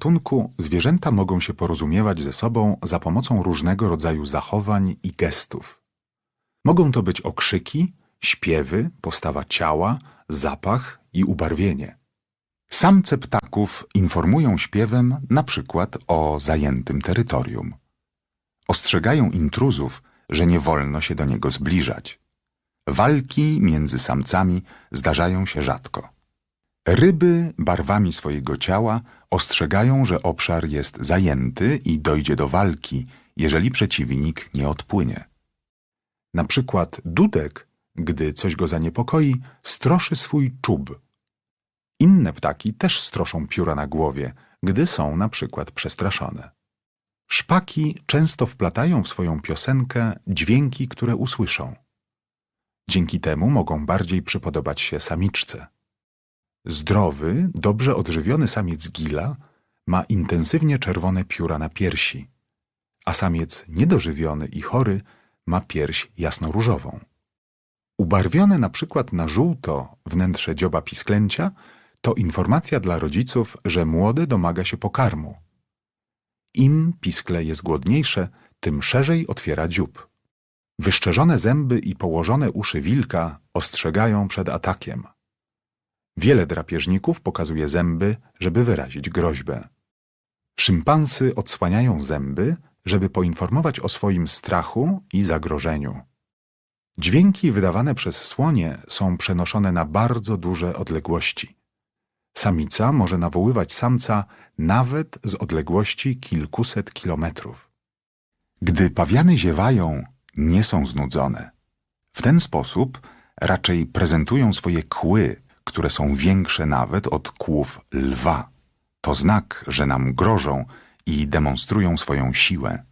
gatunku zwierzęta mogą się porozumiewać ze sobą za pomocą różnego rodzaju zachowań i gestów. Mogą to być okrzyki, śpiewy, postawa ciała, zapach i ubarwienie. Samce ptaków informują śpiewem na przykład o zajętym terytorium. Ostrzegają intruzów, że nie wolno się do niego zbliżać. Walki między samcami zdarzają się rzadko. Ryby barwami swojego ciała ostrzegają, że obszar jest zajęty i dojdzie do walki, jeżeli przeciwnik nie odpłynie. Na przykład dudek, gdy coś go zaniepokoi, stroszy swój czub. Inne ptaki też stroszą pióra na głowie, gdy są na przykład przestraszone. Szpaki często wplatają w swoją piosenkę dźwięki, które usłyszą. Dzięki temu mogą bardziej przypodobać się samiczce. Zdrowy, dobrze odżywiony samiec gila ma intensywnie czerwone pióra na piersi, a samiec niedożywiony i chory ma pierś jasnoróżową. Ubarwione na przykład na żółto wnętrze dzioba pisklęcia to informacja dla rodziców, że młode domaga się pokarmu. Im piskle jest głodniejsze, tym szerzej otwiera dziób. Wyszczerzone zęby i położone uszy wilka ostrzegają przed atakiem. Wiele drapieżników pokazuje zęby, żeby wyrazić groźbę. Szympansy odsłaniają zęby, żeby poinformować o swoim strachu i zagrożeniu. Dźwięki wydawane przez słonie są przenoszone na bardzo duże odległości. Samica może nawoływać samca nawet z odległości kilkuset kilometrów. Gdy pawiany ziewają, nie są znudzone. W ten sposób raczej prezentują swoje kły, które są większe nawet od kłów lwa. To znak, że nam grożą i demonstrują swoją siłę.